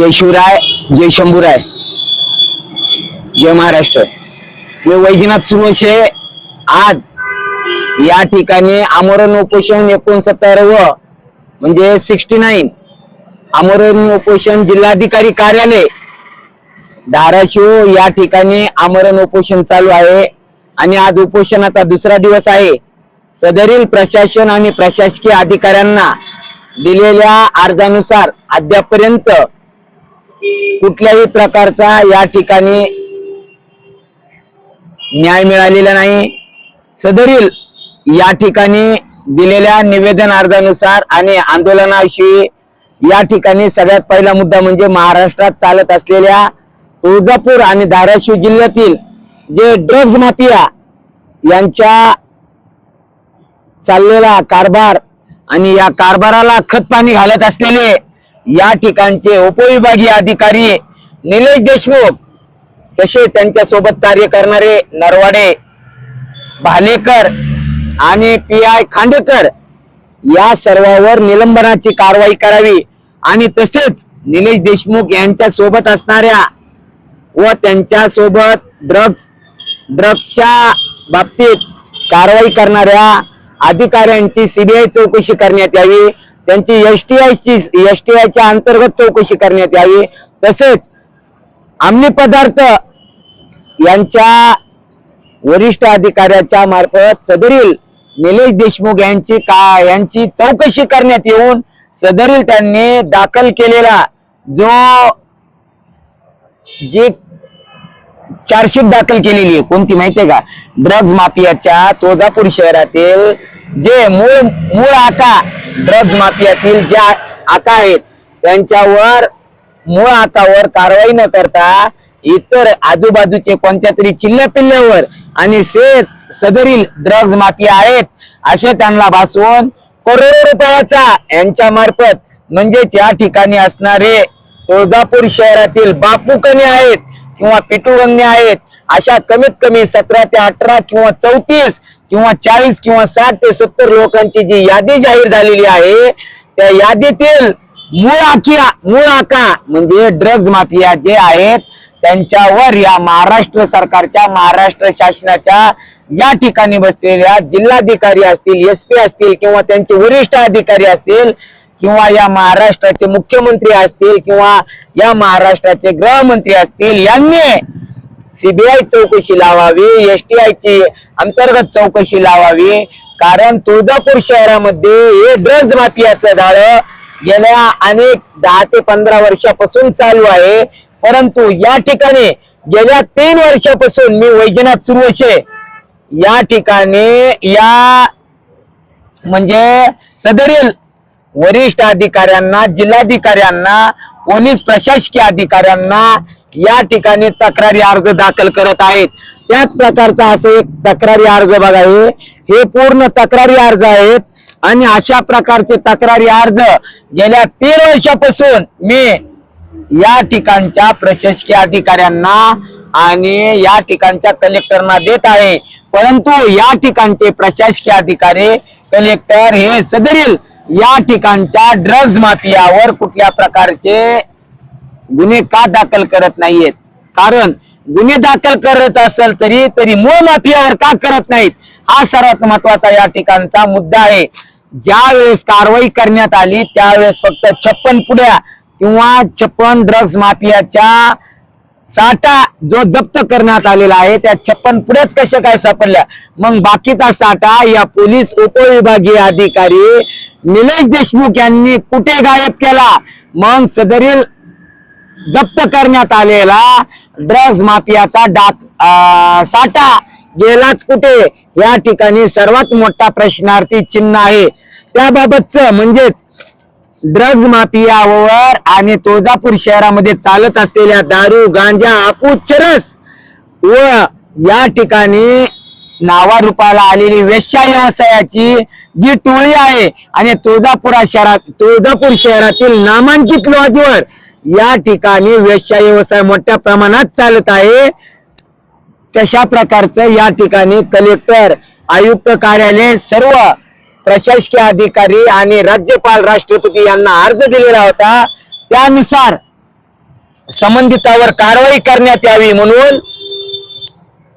जय शिवराय जय शंभूराय. जय महाराष्ट्र. मी वैजनाथ सुरवशे आज या ठिकाणी आमरण उपोषण एकोणसत्तर व म्हणजे सिक्स्टी नाईन आमरण उपोषण जिल्हाधिकारी कार्यालय धाराशिव या ठिकाणी आमरण उपोषण चालू आहे आणि आज उपोषणाचा दुसरा दिवस आहे. सदरील प्रशासन आणि प्रशासकीय अधिकाऱ्यांना दिलेल्या अर्जानुसार अद्यापर्यंत कुठल्याही प्रकारचा या ठिकाणी न्याय मिळालेला नाही. सदरील या ठिकाणी दिलेल्या निवेदन अर्जानुसार आणि आंदोलनाविषयी या ठिकाणी सगळ्यात पहिला मुद्दा म्हणजे महाराष्ट्रात चालत असलेल्या तुळजापूर आणि धाराशिव जिल्ह्यातील जे ड्रग्ज माफिया यांच्या चाललेला कारभार आणि या कारभाराला खतपाणी घालत असलेले या ठिकाणचे उपविभागीय अधिकारी निलेश देशमुख तसे त्यांच्यासोबत कार्य करणारे नरवाडे भालेकर आणि पी आय खांडेकर या सर्वावर निलंबनाची कारवाई करावी आणि तसेच निलेश देशमुख यांच्या सोबत असणाऱ्या व त्यांच्यासोबत ड्रग्सच्या बाबतीत कारवाई करणाऱ्या अधिकाऱ्यांची सीबीआय चौकशी करण्यात यावी. त्यांची एसटीआयची एसटीआयच्या अंतर्गत चौकशी करण्यात यावी. तसेच अंमली पदार्थ यांच्या वरिष्ठ अधिकाऱ्याच्या मार्फत सदरील निलेश देशमुख यांची का यांची चौकशी करण्यात येऊन सदरील त्यांनी दाखल केलेला जो जे चार्जशीट दाखल केलेली आहे कोणती माहितीये का? ड्रग्ज माफियाच्या तुळजापूर शहरातील जे मूळ मूळ आका ड्रग्ज माफियातील ज्या आका आहेत त्यांच्यावर मूळ हातावर कारवाई न करता इतर आजूबाजूचे कोणत्या तरी चिल्ल्या पिल्ल्यावर आणि से सदरील ड्रग्ज माफिया आहेत असे त्यांना भासवून करोडो रुपयाचा यांच्या मार्फत म्हणजेच या ठिकाणी असणारे तुळजापूर शहरातील बापूकणे आहेत. किंवा पिटुगंगे आहेत अशा कमीत कमी सतरा ते अठरा किंवा चौतीस किंवा चाळीस किंवा साठ ते सत्तर लोकांची जी यादी जाहीर झालेली आहे त्या यादीतील मूळ आखिया मूळ आका म्हणजे ड्रग्ज माफिया जे आहेत त्यांच्यावर या महाराष्ट्र सरकारच्या महाराष्ट्र शासनाच्या या ठिकाणी बसलेल्या जिल्हाधिकारी असतील एस पी असतील किंवा त्यांचे वरिष्ठ अधिकारी असतील किंवा या महाराष्ट्राचे मुख्यमंत्री असतील किंवा या महाराष्ट्राचे गृहमंत्री असतील यांनी सीबीआय चौकशी लावावी एसटीआय ची अंतर्गत चौकशी लावावी. कारण तुळजापूर शहरामध्ये हे ड्रग्ज माफियाचं झाड गेल्या अनेक दहा ते पंधरा वर्षापासून चालू आहे. परंतु या ठिकाणी गेल्या तीन वर्षापासून मी वैजनाथ सुरवशे या ठिकाणी या म्हणजे सदरील वरिष्ठ अधिकाऱ्यांना जिल्हाधिकाऱ्यांना पोलीस प्रशासकीय अधिकाऱ्यांना या ठिकाणी तक्रारी अर्ज दाखल करत आहेत. त्याच प्रकारचा असं एक तक्रारी अर्ज बघा हे. हे पूर्ण तक्रारी अर्ज आहेत आणि अशा प्रकारचे तक्रारी अर्ज गेल्या तीन वर्षापासून मी या ठिकाणच्या प्रशासकीय अधिकाऱ्यांना आणि या ठिकाणच्या कलेक्टरना देत आहे. परंतु या ठिकाणचे प्रशासकीय अधिकारी कलेक्टर हे सदरील या ठिकाणच्या ड्रग्ज माफियावर कुठल्या प्रकारचे गुन्हे का दाखल करत नाहीयेत? कारण गुन्हे दाखल करत असेल तरी तरी मूळ माफियावर का करत नाहीत? हा सर्वात महत्त्वाचा या ठिकाणचा मुद्दा आहे. ज्या वेळेस कारवाई करण्यात आली त्यावेळेस फक्त छप्पन पुड्या किंवा छप्पन ड्रग्ज माफियाच्या साठा जो जप्त करण्यात आलेला आहे त्या छप्पन पुढेच कशा काय सापडल्या? मग बाकीचा साठा या पोलीस उपविभागीय अधिकारी निलेश देशमुख यांनी कुठे गायब केला? मग सदरील जप्त करण्यात आलेला ड्रग्ज माफियाचा डाक साठा गेलाच कुठे? या ठिकाणी सर्वात मोठा प्रश्नार्थी चिन्ह आहे. त्याबाबतच म्हणजेच ड्रग्ज माफियावर आणि तुळजापूर शहरामध्ये चालत असलेल्या दारू गांजा आपूच चरस व या ठिकाणी नावारूपाला आलेली वेश्या व्यवसायाची जी टोळी आहे आणि तुळजापुरा शहरात तुळजापूर शहरातील नामांकित लॉजवर या ठिकाणी वेश्या व्यवसाय मोठ्या प्रमाणात चालत आहे. तशा प्रकारचं या ठिकाणी कलेक्टर आयुक्त कार्यालय सर्व प्रशासकीय अधिकारी आणि राज्यपाल राष्ट्रपती यांना अर्ज दिलेला होता. त्यानुसार संबंधितावर कारवाई करण्यात यावी म्हणून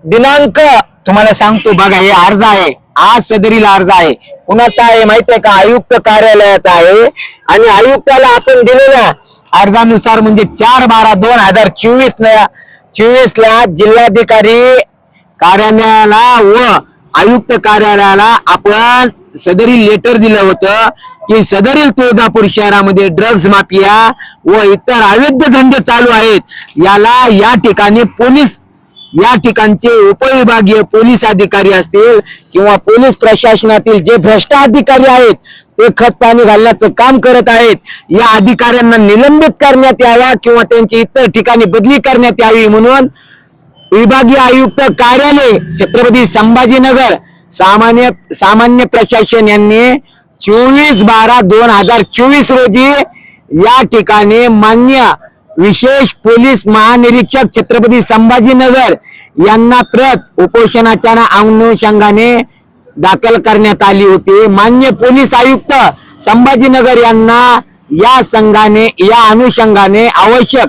दिनांक तुम्हाला सांगतो बघा हे अर्ज आहे. आज सदरील अर्ज आहे. कुणाचा आहे माहितीये का? आयुक्त कार्यालयाचा आहे. आणि आयुक्ताला आपण दिलेल्या अर्जानुसार म्हणजे चार बारा दोन हजार चोवीस चोवीस ला जिल्हाधिकारी कार्यालयाला व आयुक्त कार्यालयाला आपण सदरील लेटर दिलं होतं की सदरील तुळजापूर शहरामध्ये ड्रग्ज माफिया व इतर अवैध धंदे चालू आहेत. याला या ठिकाणी पोलीस या ठिकाणचे उपविभागीय पोलीस अधिकारी असतील किंवा पोलीस प्रशासनातील जे भ्रष्ट अधिकारी आहेत ते खत पाणी घालण्याचं काम करत आहेत या अधिकाऱ्यांना निलंबित करण्यात यावा किंवा त्यांची इतर ठिकाणी बदली करण्यात यावी म्हणून विभागीय आयुक्त कार्यालय छत्रपती संभाजीनगर सामान्य सामान्य प्रशासन यांनी चोवीस बारा दोन हजार चोवीस रोजी या ठिकाणी मान्य विशेष पोलीस महानिरीक्षक छत्रपती संभाजीनगर यांना प्रत उपोषणाच्या अनुषंगाने दाखल करण्यात आली होती. मान्य पोलीस आयुक्त संभाजीनगर यांना या संघाने या अनुषंगाने आवश्यक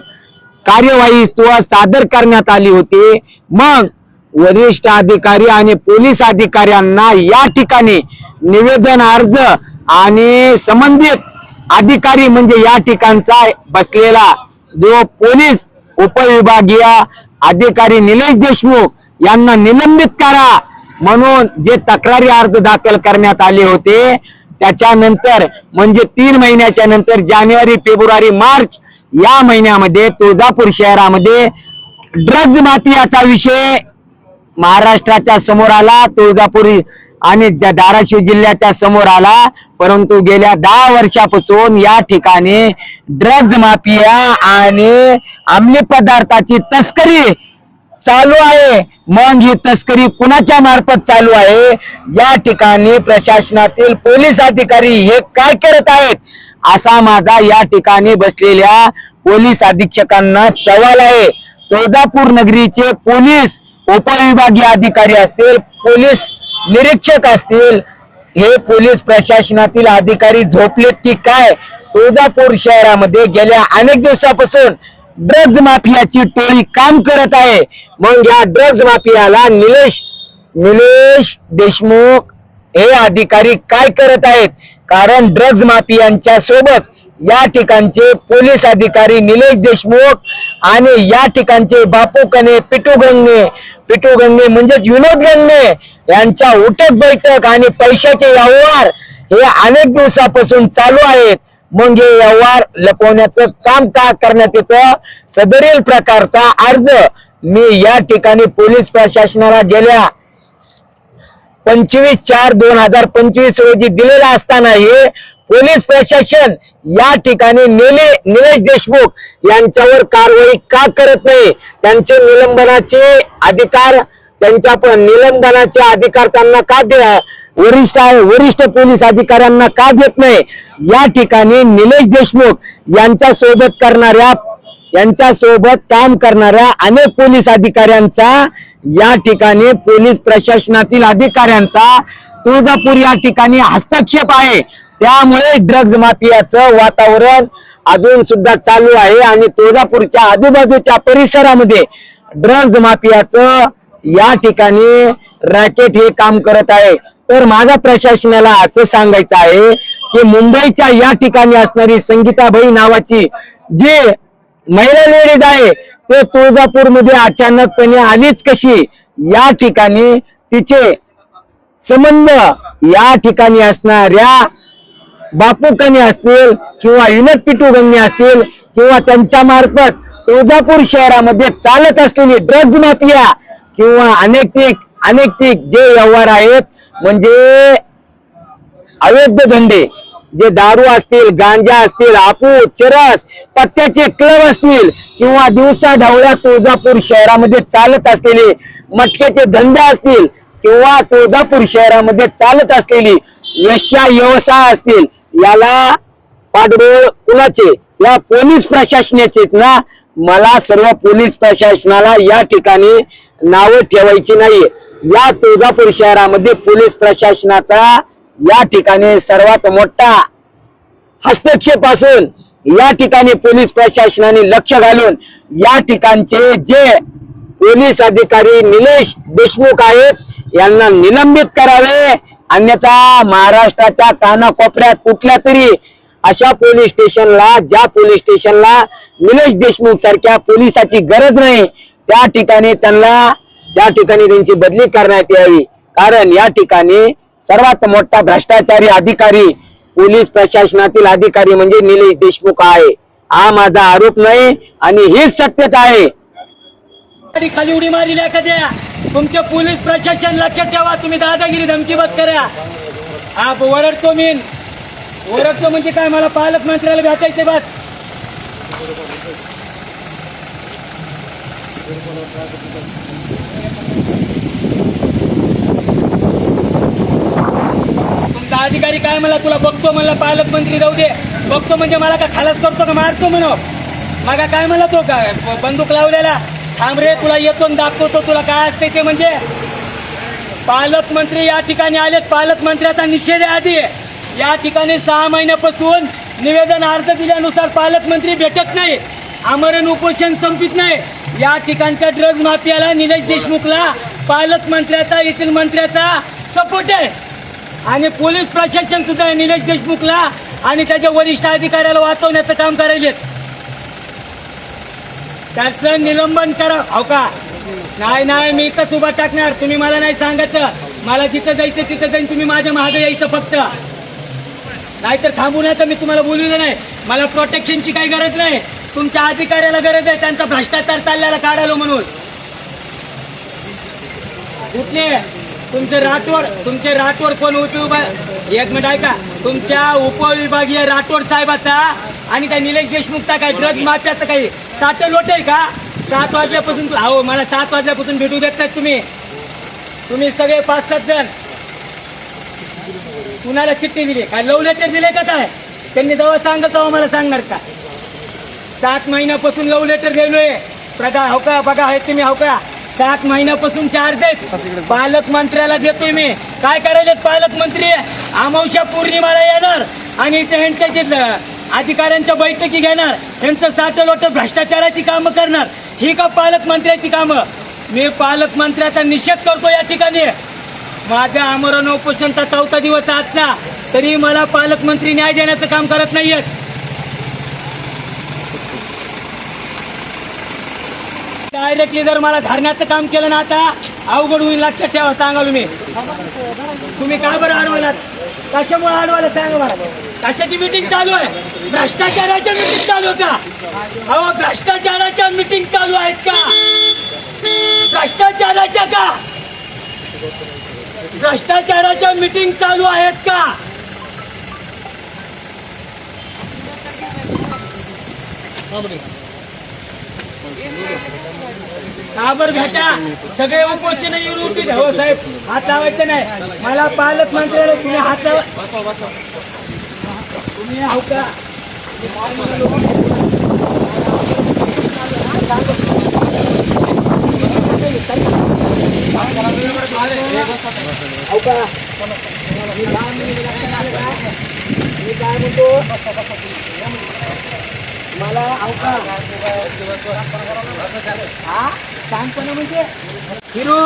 कार्यवाही सादर करण्यात आली होती. मग वरिष्ठ अधिकारी आणि पोलीस अधिकाऱ्यांना या ठिकाणी निवेदन अर्ज आणि संबंधित अधिकारी म्हणजे या ठिकाणचा बसलेला जो पोलीस उपविभागीय अधिकारी निलेश देशमुख यांना निलंबित करा म्हणून जे तक्रारी अर्ज दाखल करण्यात आले होते त्याच्यानंतर म्हणजे तीन महिन्याच्या नंतर जानेवारी फेब्रुवारी मार्च या महिन्यामध्ये तुळजापूर शहरामध्ये ड्रग्ज माफियाचा विषय महाराष्ट्राच्या समोर आला. तुळजापूर आणि धाराशिव जिल्ह्याच्या समोर आला. परंतु गेल्या दहा वर्षापासून या ठिकाणी ड्रग्ज माफिया आणि अंमली पदार्थाची तस्करी चालू आहे. मग ही तस्करी कुणाच्या मार्फत चालू आहे? या ठिकाणी प्रशासनातील पोलीस अधिकारी हे काय करत आहेत? असा माझा या ठिकाणी बसलेल्या पोलीस अधीक्षकांना सवाल आहे. तुळजापूर नगरीचे पोलीस उपविभागीय अधिकारी असतील पोलीस निरीक्षक असतील हे पोलीस प्रशासनातील अधिकारी झोपलेत की काय? तुळजापूर शहरामध्ये गेल्या अनेक दिवसापासून ड्रग्ज माफियाची टोळी काम करत आहे. मग या ड्रग्ज माफियाला निलेश निलेश देशमुख हे अधिकारी काय करत आहेत? कारण ड्रग्ज माफियांच्या सोबत या ठिकाणचे पोलीस अधिकारी निलेश देशमुख आणि या ठिकाणचे बापू कने पिटू गंगे पिटू गंगे म्हणजेच विनोद गंगे यांच्या उठक बैठक आणि पैशाचे व्यवहार हे अनेक दिवसापासून चालू आहेत. मग हे व्यवहार लपवण्याचं काम का करण्यात येतं? सदरील प्रकारचा अर्ज मी या ठिकाणी पोलीस प्रशासनाला गेल्या पंचवीस चार दोन हजार पंचवीस रोजी दिलेला असताना हे पोलीस प्रशासन या ठिकाणी निले निलेश देशमुख यांच्यावर कारवाई का करत नाही? त्यांचे निलंबनाचे अधिकार त्यांच्या पण निलंबनाचे अधिकार त्यांना का दे वरिष्ठ वरिष्ठ पोलीस अधिकाऱ्यांना का देत नाही? या ठिकाणी निलेश देशमुख यांच्या सोबत करणाऱ्या यांच्या सोबत काम करणाऱ्या अनेक पोलीस अधिकाऱ्यांचा या ठिकाणी पोलीस प्रशासनातील अधिकाऱ्यांचा तुळजापूर या ठिकाणी हस्तक्षेप आहे. त्यामुळे ड्रग्ज माफियाचं वातावरण अजून सुद्धा चालू आहे आणि तुळजापूरच्या आजूबाजूच्या परिसरामध्ये ड्रग्ज माफियाचं या ठिकाणी रॅकेट हे काम करत आहे. तर माझ्या प्रशासनाला असं सांगायचं आहे की मुंबईच्या या ठिकाणी असणारी संगीताबाई नावाची जी महिला लेडीज आहे ते तुळजापूरमध्ये अचानकपणे आलीच कशी? या ठिकाणी तिचे संबंध या ठिकाणी असणाऱ्या बापू असतील किंवा विनोद पिटू गंगे असतील किंवा त्यांच्या मार्फत तुळजापूर शहरामध्ये चालत असलेली ड्रग्ज माफिया किंवा अनेक अनेक जे व्यवहार आहेत म्हणजे अवैध धंदे जे दारू असतील गांजा असतील आपू चरस पत्त्याचे क्लब असतील किंवा दिवसा ढवळ्या तुळजापूर शहरामध्ये चालत असलेले मटक्याचे धंदे असतील किंवा तुळजापूर शहरामध्ये चालत असलेली यशा व्यवसाय असतील याला पाठबळ कुणाचे? या पोलीस प्रशासनाचे ना? मला सर्व पोलीस प्रशासनाला या ठिकाणी नावं ठेवायची नाही या तुळजापूर शहरामध्ये पोलीस प्रशासनाचा या ठिकाणी सर्वात मोठा हस्तक्षेप असून या ठिकाणी पोलीस प्रशासनाने लक्ष घालून या ठिकाणचे जे पोलीस अधिकारी निलेश देशमुख आहेत यांना निलंबित करावे. अन्यथा महाराष्ट्राच्या कानाकोपऱ्यात कुठल्या तरी अशा पोलीस स्टेशनला ज्या पोलीस स्टेशनला निलेश देशमुख सारख्या पोलिसाची गरज नाही त्या ठिकाणी त्यांना त्या ठिकाणी त्यांची बदली करण्यात यावी. कारण या ठिकाणी सर्वात मोठा भ्रष्टाचारी अधिकारी पोलीस प्रशासनातील अधिकारी म्हणजे निलेश देशमुख आहे. हा माझा आरोप नाही आणि हीच सत्यता आहे. खाली उडी मारली एखाद्या. तुमचे पोलीस प्रशासन लक्षात ठेवा. तुम्ही दादागिरी धमकी बस करा. आप ओरडतो मी ओरडतो म्हणजे काय? मला पालकमंत्र्याला भेटायचे बस. तुमचा अधिकारी काय मला तुला बघतो म्हणला पालकमंत्री जाऊ दे. बघतो म्हणजे मला का खालास करतो का? मारतो म्हणो मागा काय म्हणला तो? का? बंदूक लावलेला. थांब रे तुला येतो दाखवतो तुला काय असते ते म्हणजे. पालकमंत्री या ठिकाणी आलेत. पालकमंत्र्याचा निषेध आहे आधी. या ठिकाणी सहा महिन्यापासून निवेदन अर्ज दिल्यानुसार पालकमंत्री भेटत नाही. आमरण उपोषण संपित नाही. या ठिकाणच्या ड्रग्ज माफियाला निलेश देशमुखला पालकमंत्र्याचा येथील मंत्र्याचा सपोर्ट आहे. आणि पोलीस प्रशासन सुद्धा निलेश देशमुखला आणि त्याच्या वरिष्ठ अधिकाऱ्याला वाचवण्याचं काम करायलेत. त्याचं निलंबन करा. हो का? नाही नाही मी इथंच उभा टाकणार. तुम्ही मला नाही सांगायचं. मला जिथं जायचं तिथं जाईन. तुम्ही माझ्या मागे यायचं फक्त. नाहीतर थांबू नये तर मी तुम्हाला बोललेलं नाही. मला प्रोटेक्शनची काही गरज नाही. तुमच्या अधिकाऱ्याला गरज आहे. त्यांचा भ्रष्टाचार चालल्याला काढालो म्हणून. कुठले तुमचे राठोड तुमचे राठोड कोण उपविभा एक मिनिट ऐका. तुमच्या उपविभागीय राठोड साहेबाचा आणि काय निलेश देशमुखचा काय ड्रग्ज माफियाचं काही सात लोट आहे का? सात वाजल्यापासून अहो मला सात वाजल्यापासून भेटू देत नाही तुम्ही. तुम्ही सगळे पाच सात जण. कुणाला चिठ्ठी दिली? काय लव लेटर दिले का काय? त्यांनी जेव्हा सांगत तेव्हा मला सांगणार का? सात महिन्यापासून लव लेटर गेलोय प्रदा हो का? बघा हे तुम्ही हो का? सात महिन्यापासून चार्ज आहेत. पालकमंत्र्याला देतोय मी. काय करायलेत पालकमंत्री अमावस्या पौर्णिमाला येणार. आणि इथे ह्यांच्या जे ल- अधिकाऱ्यांच्या बैठकी घेणार ह्यांचं साठ लोट भ्रष्टाचाराची कामं करणार. ही का पालकमंत्र्याची कामं? मी पालकमंत्र्याचा निषेध करतो या ठिकाणी. माझ्या आमरण उपोषणचा चौथा दिवस आजचा. तरी मला पालकमंत्री न्याय देण्याचं काम करत नाहीयेत. डायरेक्टली जर मला धरण्याचं काम केलं ना आता अवघड होईल लक्षात ठेवा सांगाल मी. तुम्ही काय बरं अडवलात? कशामुळे अडवलं सांगा मला कशाची मिटिंग चालू आहे? भ्रष्टाचाराच्या मिटिंग चालू का? अहो भ्रष्टाचाराच्या मिटिंग चालू आहेत का? भ्रष्टाचाराच्या का? भ्रष्टाचाराच्या मिटिंग चालू आहेत का? का बरं भेटा? सगळे उपोषण येऊन उठतील हो साहेब हात लावायचं नाही. मला पालकमंत्र्याला तुम्ही हात लावा. तुम्ही हो का हो? का मी काय म्हणतो मला हो का हा शांतपणा म्हणजे हिरो